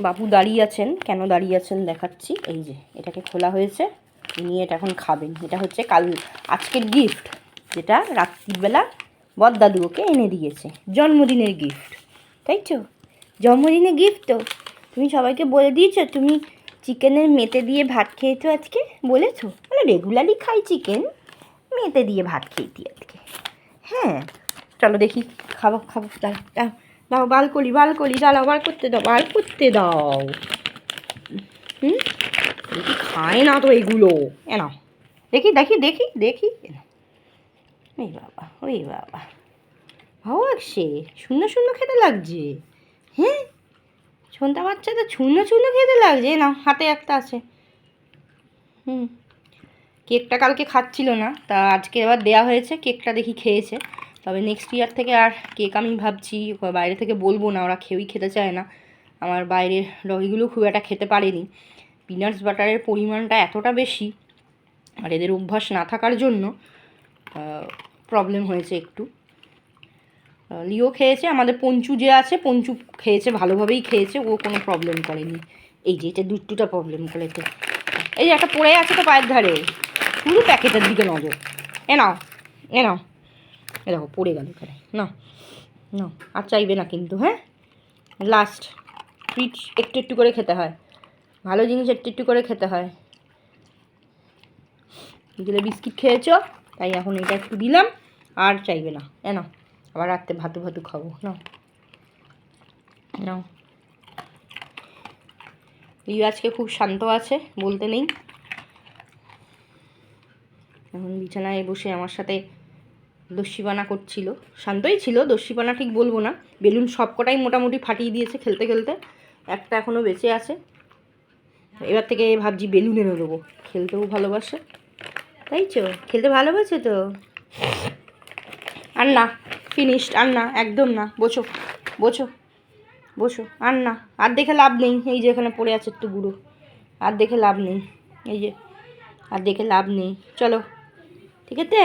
বাবু দাঁড়িয়ে আছেন। কেন দাঁড়িয়ে আছেন দেখাচ্ছি। এই যে, এটাকে খোলা হয়েছে। নিয়ে এটা এখন খাবেন। এটা হচ্ছে কাল, আজকের গিফট যেটা রাত্রিবেলা বদদাদু ওকে এনে দিয়েছে। জন্মদিনের গিফট তাই তো? জন্মদিনের গিফট তো? তুমি সবাইকে বলে দিয়েছ, তুমি চিকেনের মেতে দিয়ে ভাত খেয়েছো আজকে? বলেছ? মানে রেগুলারই খাই চিকেন মেতে দিয়ে ভাত খেয়েছি আজকে। হ্যাঁ চলো দেখি, খাব খাব দাঁড়াও। দাও বাল করি বাল করি দাঁড়াও বার করতে দাও বার করতে দাও। হুম? খায় না তো এগুলো। এ দেখি দেখি দেখি দেখি। এ নাও। ওই বাবা ওই বাবা। ভালো লাগছে? শূন্য শূন্য খেতে লাগছে? হ্যাঁ? সন্ধ্যা তো শূন্য শূন্য খেতে লাগছে। না হাতে একটা আছে। হুম। কেকটা কালকে খাচ্ছিল না, তা আজকে এবার দেয়া হয়েছে, কেকটা দেখি খেয়েছে। তবে নেক্সট ইয়ার থেকে আর কেক আমি ভাবছি বাইরে থেকে বলব না, ওরা খেয়েই খেতে চায় না। আমার বাইরের ডগিগুলো খুব একটা খেতে পারেনি। পিনাটস বাটারের পরিমাণটা এতটা বেশি, আর এদের অভ্যাস না থাকার জন্য প্রবলেম হয়েছে একটু। লিও খেয়েছে, আমাদের পঞ্চু যে আছে, পঞ্চু খেয়েছে, ভালোভাবেই খেয়েছে, ও কোনো প্রবলেম করেনি। এই যে, এটা দুটুটা প্রবলেম করেছে। এই যে, একটা পড়ে আছে তো পায়ের ধারে। পুরো প্যাকেটের দিকে নজর। এ নাও এ নাও। এ দেখো, পড়ে গেল এখানে। না না, আর চাইবে না কিন্তু হ্যাঁ? লাস্ট ট্রিট একটু একটু করে খেতে হয়। ভালো জিনিস একটু একটু করে খেতে হয়। বিকেলে বিস্কিট খেয়েছো, তাই এখন এটা একটু দিলাম, আর চাইবে না। এ নাও, আবার রাত্রে ভাতু ভাতু খাব না নাও। রিউ আজকে খুব শান্ত আছে, বলতে নেই। এখন বিছানায় বসে আমার সাথে দস্যিপানা করছিল। শান্তই ছিল, দস্যিপানা ঠিক বলব না। বেলুন সবকটাই মোটামুটি ফাটিয়ে দিয়েছে খেলতে খেলতে। একটা এখনও বেঁচে আছে। এবার থেকে ভাবছি বেলুন এনে দেবো। খেলতেও ভালোবাসে। তাই চো খেলতে ভালোবাসে তো। আর না ফিনিশড আর না একদম না। বোঝো বোঝো বসো আর না আর দেখে লাভ নেই, এই যে এখানে পড়ে আছে একটু গুঁড়ো। আর দেখে লাভ নেই, এই যে। আর দেখে লাভ নেই। চলো, ঠিক আছে?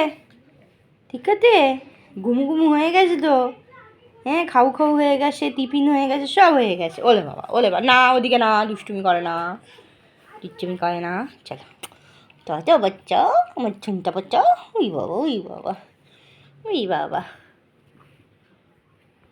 ঠিক আছে? ঘুমু ঘুমু হয়ে গেছে তো। হ্যাঁ খাউ খাউ হয়ে গেছে, টিফিন হয়ে গেছে, সব হয়ে গেছে। ওলে বাবা ওলে বাবা। না, ওদিকে না, দুষ্টুমি করে না। টিচুমি করে না। চলো। তো বাচ্চা, আমার ছুমটা বাচ্চা। ওই বাবা ওই বাবা। ওই বাবা।